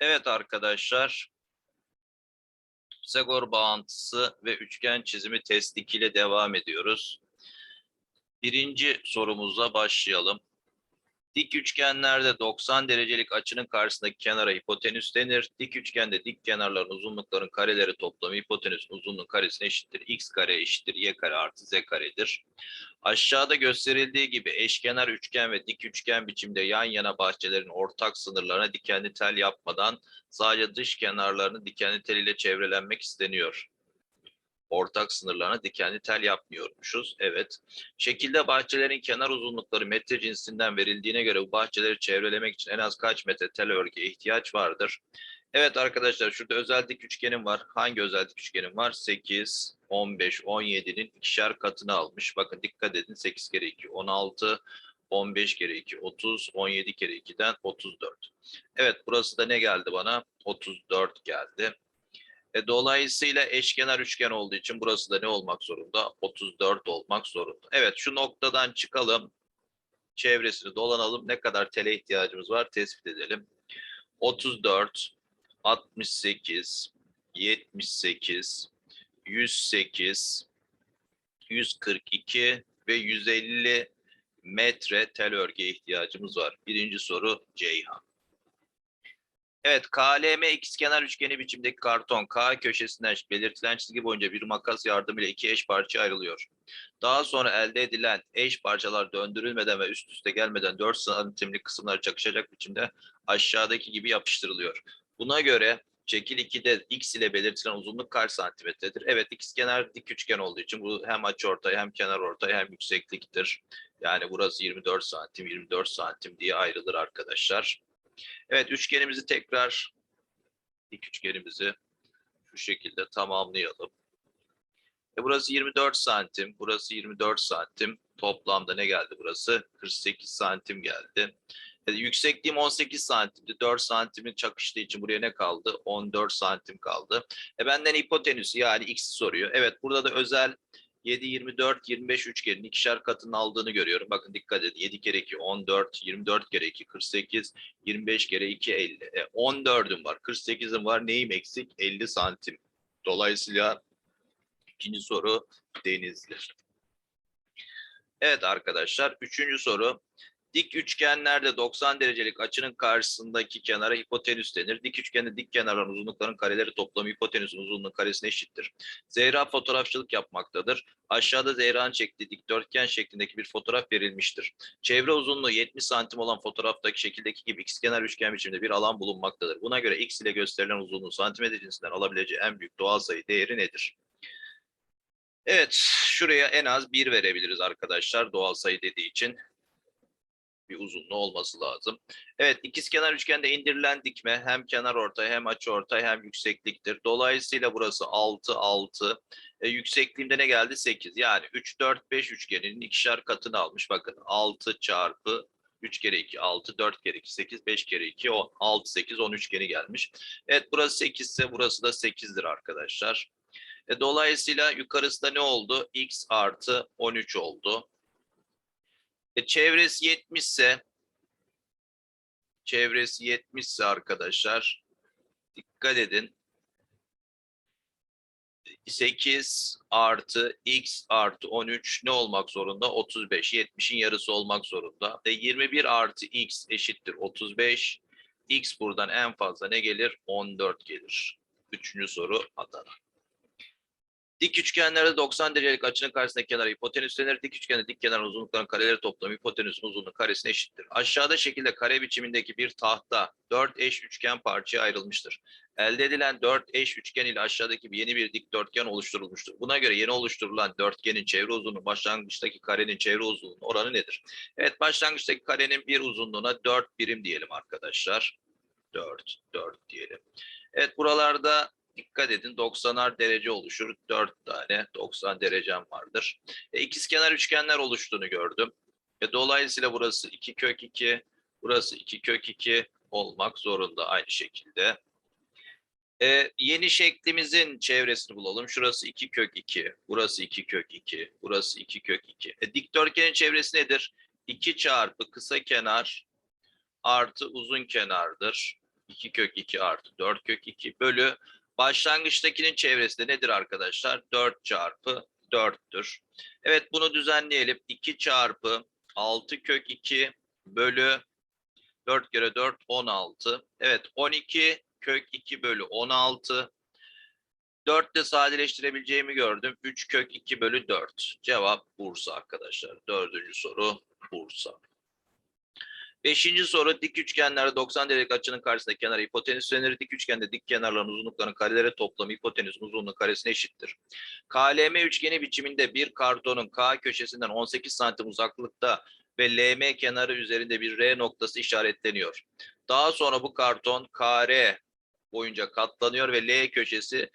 Evet arkadaşlar. Pisagor bağıntısı ve üçgen çizimi test 2 ile devam ediyoruz. Birinci sorumuzla başlayalım. Dik üçgenlerde 90 derecelik açının karşısındaki kenara hipotenüs denir. Dik üçgende dik kenarların uzunlukların kareleri toplamı hipotenüsün uzunluğun karesine eşittir. x kare eşittir y kare artı z karedir. Aşağıda gösterildiği gibi eşkenar üçgen ve dik üçgen biçimde yan yana bahçelerin ortak sınırlarına dikenli tel yapmadan sadece dış kenarlarını dikenli tel ile çevrelenmek isteniyor. Ortak sınırlarına dikenli tel yapmıyormuşuz. Evet. Şekilde bahçelerin kenar uzunlukları metre cinsinden verildiğine göre bu bahçeleri çevrelemek için en az kaç metre tel örgüye ihtiyaç vardır? Evet arkadaşlar şurada özel dik üçgenim var. Hangi özel dik üçgenim var? 8, 15, 17'nin ikişer katını almış. Bakın dikkat edin 8 kere 2, 16, 15 kere 2, 30, 17 kere 2'den 34. Evet burası da ne geldi bana? 34 geldi. E, dolayısıyla eşkenar üçgen olduğu için burası da ne olmak zorunda? 34 olmak zorunda. Evet şu noktadan çıkalım. Çevresini dolanalım. Ne kadar tele ihtiyacımız var tespit edelim. 34, 68, 78, 108, 142 ve 150 metre tel örgüye ihtiyacımız var. Birinci soru Ceyhan. Evet, KLM ikizkenar üçgeni biçimdeki karton K köşesinden belirtilen çizgi boyunca bir makas yardımıyla iki eş parça ayrılıyor. Daha sonra elde edilen eş parçalar döndürülmeden ve üst üste gelmeden 4 santimlik kısımlar çakışacak biçimde aşağıdaki gibi yapıştırılıyor. Buna göre şekil 2'de x ile belirtilen uzunluk kaç santimetredir? Evet, ikizkenar dik üçgen olduğu için bu hem açıortay hem kenar ortay hem yüksekliktir. Yani burası 24 santim, 24 santim diye ayrılır arkadaşlar. Evet üçgenimizi tekrar dik üçgenimizi şu şekilde tamamlayalım. E burası 24 santim, burası 24 santim. Toplamda ne geldi burası? 48 santim geldi. E, yüksekliğim 18 santimdi. 4 santimin çakıştığı için buraya ne kaldı? 14 santim kaldı. E benden hipotenüsü yani x'i soruyor. Evet burada da özel 7, 24, 25 üçgenin ikişer katını aldığını görüyorum. Bakın dikkat edin. 7 kere 2, 14, 24 kere 2, 48, 25 kere 2, 50. E, 14'üm var, 48'im var. Neyim eksik? 50 santim. Dolayısıyla ikinci soru Denizli. Evet arkadaşlar, üçüncü soru. Dik üçgenlerde 90 derecelik açının karşısındaki kenara hipotenüs denir. Dik üçgende dik kenarların uzunlukların kareleri toplamı hipotenüsün uzunluğunun karesine eşittir. Zehra fotoğrafçılık yapmaktadır. Aşağıda Zehra'nın çektiği dikdörtgen şeklindeki bir fotoğraf verilmiştir. Çevre uzunluğu 70 santim olan fotoğraftaki şekildeki gibi ikizkenar üçgen biçimde bir alan bulunmaktadır. Buna göre x ile gösterilen uzunluğu santimetre cinsinden alabileceği en büyük doğal sayı değeri nedir? Evet, şuraya en az 1 verebiliriz arkadaşlar doğal sayı dediği için bir uzunluğu olması lazım. Evet ikizkenar üçgende indirilen dikme hem kenar ortay hem açı ortay hem yüksekliktir. Dolayısıyla burası 6 6. E, yüksekliğimde ne geldi? 8. Yani 3 4 5 üçgeninin ikişer katını almış. Bakın 6 çarpı 3 kere 2 6 4 kere 2 8 5 kere 2 10 6 8 10 üçgeni gelmiş. Evet burası 8 ise burası da 8'dir arkadaşlar. E, dolayısıyla yukarısı da ne oldu? x artı 13 oldu. E, çevresi 70 ise çevresi 70 ise arkadaşlar dikkat edin. 8 artı x artı 13 ne olmak zorunda? 35. 70'in yarısı olmak zorunda. Ve 21 artı x eşittir 35. x buradan en fazla ne gelir? 14 gelir. Üçüncü soru Adana. Dik üçgenlerde 90 derecelik açının karşısındaki kenar hipotenüs denir. Dik üçgende dik kenar uzunlukların kareleri toplamı hipotenüsün uzunluğu karesine eşittir. Aşağıda şekilde kare biçimindeki bir tahta 4 eş üçgen parçaya ayrılmıştır. Elde edilen 4 eş üçgen ile aşağıdaki yeni bir dikdörtgen oluşturulmuştur. Buna göre yeni oluşturulan dörtgenin çevre uzunluğu başlangıçtaki karenin çevre uzunluğunun oranı nedir? Evet başlangıçtaki karenin bir uzunluğuna 4 birim diyelim arkadaşlar. 4, 4 diyelim. Evet buralarda dikkat edin 90'ar derece oluşur. 4 tane 90 derecem vardır. E, ikizkenar üçgenler oluştuğunu gördüm. E, dolayısıyla burası 2 kök 2, burası 2 kök 2 olmak zorunda aynı şekilde. E, yeni şeklimizin çevresini bulalım. Şurası 2 kök 2, burası 2 kök 2, burası 2 kök 2. E, dikdörtgenin çevresi nedir? 2 çarpı kısa kenar artı uzun kenardır. 2 kök 2 artı 4 kök 2 bölü başlangıçtakinin çevresi de nedir arkadaşlar? 4 çarpı 4'tür. Evet bunu düzenleyelim. 2 çarpı 6 kök 2 bölü 4 kere 4 16. Evet 12 kök 2 bölü 16. 4 de sadeleştirebileceğimi gördüm. 3 kök 2 bölü 4. Cevap Bursa arkadaşlar. Dördüncü soru Bursa. Beşinci soru dik üçgenlerde 90 derecelik açının karşısındaki kenar hipotenüs denir. Dik üçgende dik kenarların uzunluklarının kareleri toplamı hipotenüsün uzunluğu karesine eşittir. KLM üçgeni biçiminde bir kartonun K köşesinden 18 santim uzaklıkta ve LM kenarı üzerinde bir R noktası işaretleniyor. Daha sonra bu karton KR boyunca katlanıyor ve L köşesi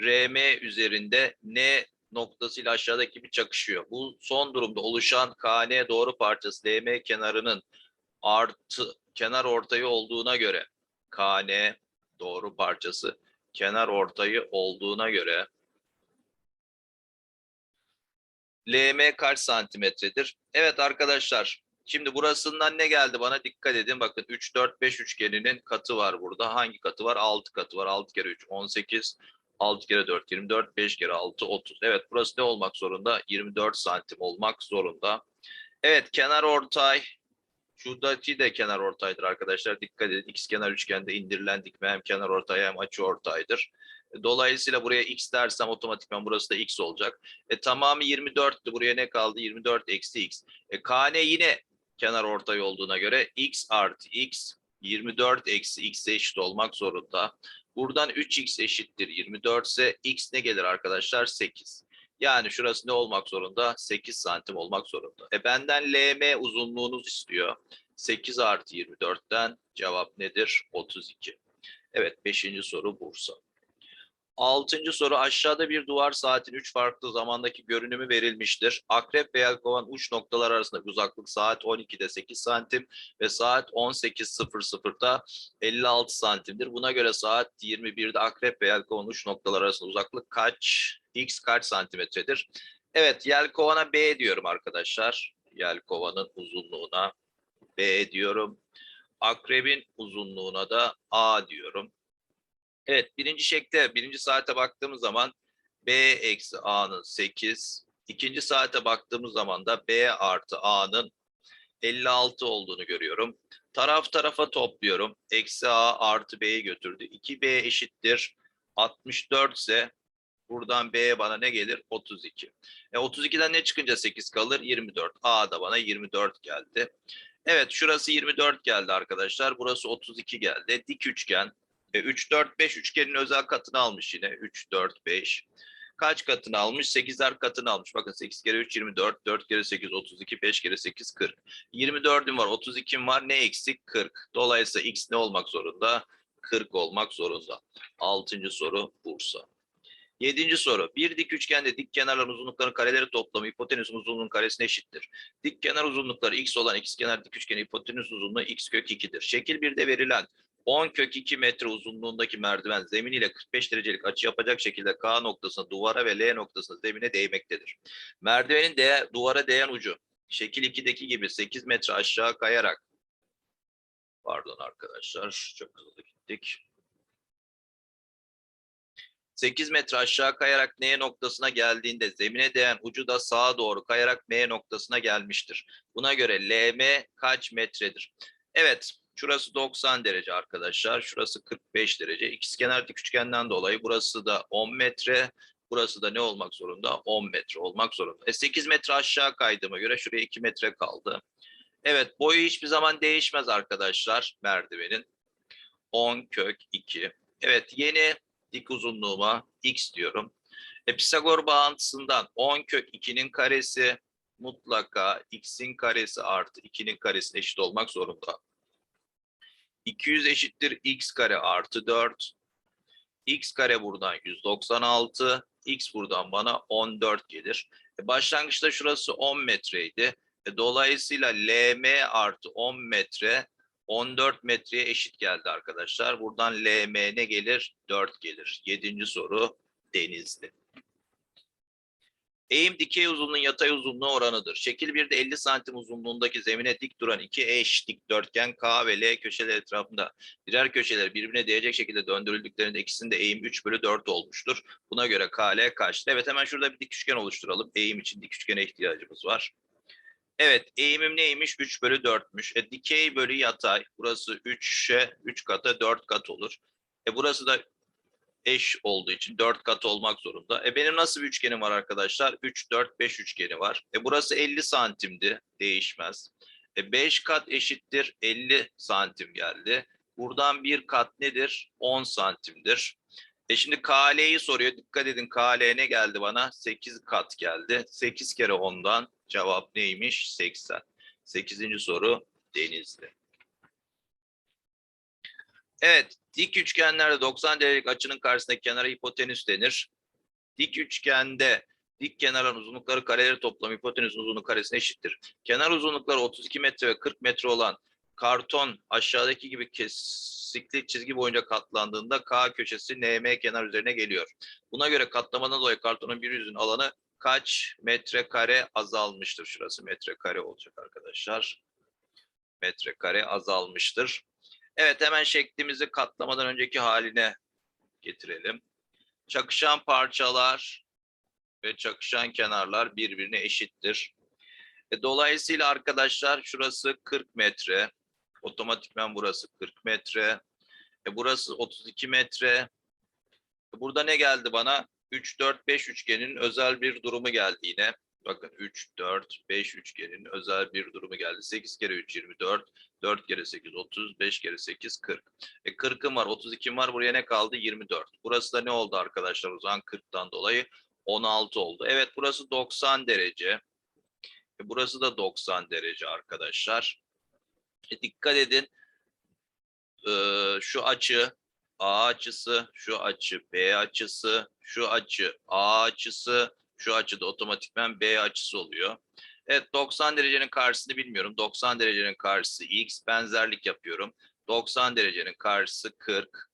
RM üzerinde N noktasıyla aşağıdaki bir çakışıyor. Bu son durumda oluşan KN doğru parçası LM kenarının artı kenar ortayı olduğuna göre KN doğru parçası kenar ortayı olduğuna göre LM kaç santimetredir? Evet arkadaşlar şimdi burasından ne geldi bana dikkat edin bakın 3 4 5 üçgeninin katı var burada. Hangi katı var? 6 katı var. 6 kere 3 18 6 kere 4 24 5 kere 6 30. Evet burası ne olmak zorunda? 24 santim olmak zorunda. Evet kenar ortay Şuradaki de kenar ortaydır arkadaşlar. Dikkat edin. X kenar üçgende indirilen dikme hem kenar ortay hem açı ortaydır. Dolayısıyla buraya x dersem otomatikman burası da x olacak. E, tamamı 24'tü. Buraya ne kaldı? 24 eksi x. E, kn yine kenar ortay olduğuna göre x artı x 24 eksi x'e eşit olmak zorunda. Buradan 3x eşittir 24 ise x ne gelir arkadaşlar? 8. Yani şurası ne olmak zorunda? 8 santim olmak zorunda. E benden LM uzunluğunuz istiyor. 8 artı 24'ten cevap nedir? 32. Evet 5. soru Bursa. Altıncı soru aşağıda bir duvar saatin 3 farklı zamandaki görünümü verilmiştir. Akrep ve yelkovan uç noktalar arasında uzaklık saat 12'de 8 santim ve saat 18.00'da 56 santimdir. Buna göre saat 21'de akrep ve yelkovan uç noktalar arasında uzaklık kaç? X kaç santimetredir? Evet yelkovana B diyorum arkadaşlar. Yelkovanın uzunluğuna B diyorum. Akrebin uzunluğuna da A diyorum. Evet birinci şekle, birinci saate baktığımız zaman B eksi A'nın 8. ikinci saate baktığımız zaman da B artı A'nın 56 olduğunu görüyorum. Taraf tarafa topluyorum. Eksi A artı B'yi götürdü. 2B eşittir 64 ise buradan B bana ne gelir? 32. E 32'den ne çıkınca 8 kalır? 24. A da bana 24 geldi. Evet şurası 24 geldi arkadaşlar. Burası 32 geldi. Dik üçgen. E, 3, 4, 5 üçgenin özel katını almış yine. 3, 4, 5. Kaç katını almış? 8'er katını almış. Bakın 8 kere 3, 24. 4 kere 8, 32. 5 kere 8, 40. 24'üm var, 32'm var. Ne eksik? 40. Dolayısıyla x ne olmak zorunda? 40 olmak zorunda. Altıncı soru Bursa. Yedinci soru. Bir dik üçgende dik kenarların uzunluklarının kareleri toplamı hipotenüsün uzunluğunun karesine eşittir. Dik kenar uzunlukları x olan x kenar dik üçgenin hipotenüs uzunluğu x kök 2'dir. Şekil 1'de verilen 10 kök 2 metre uzunluğundaki merdiven zemin ile 45 derecelik açı yapacak şekilde K noktasına duvara ve L noktasına zemine değmektedir. Merdivenin de duvara değen ucu şekil 2'deki gibi 8 metre aşağı kayarak pardon arkadaşlar çok hızlı gittik. 8 metre aşağı kayarak N noktasına geldiğinde zemine değen ucu da sağa doğru kayarak M noktasına gelmiştir. Buna göre LM kaç metredir? Evet, şurası 90 derece arkadaşlar. Şurası 45 derece. İkizkenar dik üçgenden dolayı burası da 10 metre. Burası da ne olmak zorunda? 10 metre olmak zorunda. E 8 metre aşağı kaydığıma göre şuraya 2 metre kaldı. Evet, boyu hiçbir zaman değişmez arkadaşlar merdivenin. 10 kök 2. Evet, yeni dik uzunluğuma x diyorum. E, Pisagor bağıntısından 10 kök 2'nin karesi mutlaka x'in karesi artı 2'nin karesine eşit olmak zorunda. 200 eşittir x kare artı 4. x kare buradan 196. x buradan bana 14 gelir. E, başlangıçta şurası 10 metreydi. E, dolayısıyla LM artı 10 metre 14 metreye eşit geldi arkadaşlar. Buradan LM ne gelir? 4 gelir. Yedinci soru Denizli. Eğim dikey uzunluğun yatay uzunluğu oranıdır. Şekil 1'de 50 santim uzunluğundaki zemine dik duran iki eş dikdörtgen K ve L köşeler etrafında birer köşeler birbirine değecek şekilde döndürüldüklerinde ikisinde eğim 3 bölü 4 olmuştur. Buna göre KL kaçtır? Evet hemen şurada bir dik üçgen oluşturalım. Eğim için dik üçgene ihtiyacımız var. Evet eğimim neymiş? 3 bölü 4'müş. E, dikey bölü yatay. Burası 3'e 3 kata 4 kat olur. E burası da eş olduğu için 4 kat olmak zorunda. E benim nasıl bir üçgenim var arkadaşlar? 3, 4, 5 üçgeni var. E burası 50 santimdi. Değişmez. E 5 kat eşittir 50 santim geldi. Buradan bir kat nedir? 10 santimdir. E şimdi KL'yi soruyor. Dikkat edin KL ne geldi bana? 8 kat geldi. 8 kere 10'dan cevap neymiş? 80. 8. soru Denizli. Evet, dik üçgenlerde 90 derecelik açının karşısındaki kenara hipotenüs denir. Dik üçgende dik kenarların uzunlukları kareleri toplamı hipotenüsün uzunluğu karesine eşittir. Kenar uzunlukları 32 metre ve 40 metre olan karton aşağıdaki gibi kesikli çizgi boyunca katlandığında K köşesi NM kenar üzerine geliyor. Buna göre katlamadan dolayı kartonun bir yüzün alanı kaç metrekare azalmıştır? Şurası metrekare olacak arkadaşlar. Metrekare azalmıştır. Evet hemen şeklimizi katlamadan önceki haline getirelim. Çakışan parçalar ve çakışan kenarlar birbirine eşittir. E, dolayısıyla arkadaşlar şurası 40 metre. Otomatikmen burası 40 metre. E, burası 32 metre. E, burada ne geldi bana? 3, 4, 5 üçgenin özel bir durumu geldi yine. Bakın 3, 4, 5 üçgenin özel bir durumu geldi. 8 kere 3, 24. 4 kere 8, 30. 5 kere 8, 40. E 40'ım var, 32'm var. Buraya ne kaldı? 24. Burası da ne oldu arkadaşlar o zaman 40'tan dolayı? 16 oldu. Evet burası 90 derece. E, burası da 90 derece arkadaşlar. Dikkat edin. Ee, şu açı A açısı, şu açı B açısı, şu açı A açısı, şu açı da otomatikmen B açısı oluyor. Evet 90 derecenin karşısını bilmiyorum. 90 derecenin karşısı X benzerlik yapıyorum. 90 derecenin karşısı 40.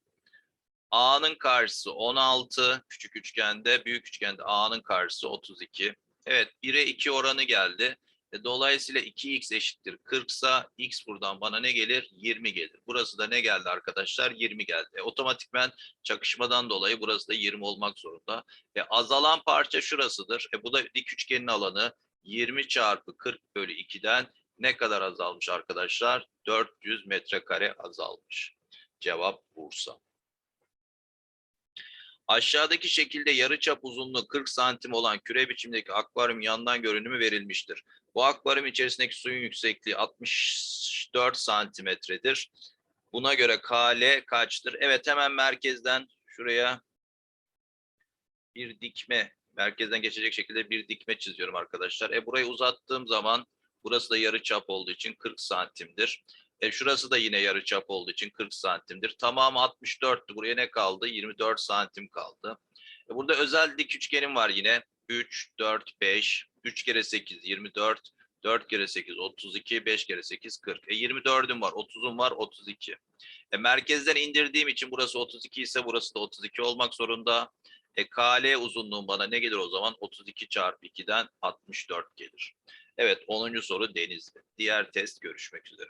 A'nın karşısı 16. Küçük üçgende, büyük üçgende A'nın karşısı 32. Evet 1'e 2 oranı geldi. E, Dolayısıyla 2x eşittir 40 sa x buradan bana ne gelir? 20 gelir. Burası da ne geldi arkadaşlar? 20 geldi. E, otomatikmen çakışmadan dolayı burası da 20 olmak zorunda. E, azalan parça şurasıdır. E, bu da dik üçgenin alanı 20 çarpı 40 bölü 2'den ne kadar azalmış arkadaşlar? 400 metrekare azalmış. Cevap Bursa. Aşağıdaki şekilde yarıçap uzunluğu 40 santim olan küre biçimdeki akvaryum yandan görünümü verilmiştir. Bu akvaryum içerisindeki suyun yüksekliği 64 santimetredir. Buna göre KL kaçtır? Evet hemen merkezden şuraya bir dikme, merkezden geçecek şekilde bir dikme çiziyorum arkadaşlar. E burayı uzattığım zaman burası da yarıçap olduğu için 40 santimdir. E şurası da yine yarıçap olduğu için 40 santimdir. Tamamı 64'tü. Buraya ne kaldı? 24 santim kaldı. E burada özel dik üçgenim var yine. 3, 4, 5, 3 kere 8, 24, 4 kere 8, 32, 5 kere 8, 40. E 24'üm var, 30'um var, 32. E merkezden indirdiğim için burası 32 ise burası da 32 olmak zorunda. E KL uzunluğum bana ne gelir o zaman? 32 çarpı 2'den 64 gelir. Evet 10. soru Denizli. Diğer test görüşmek üzere.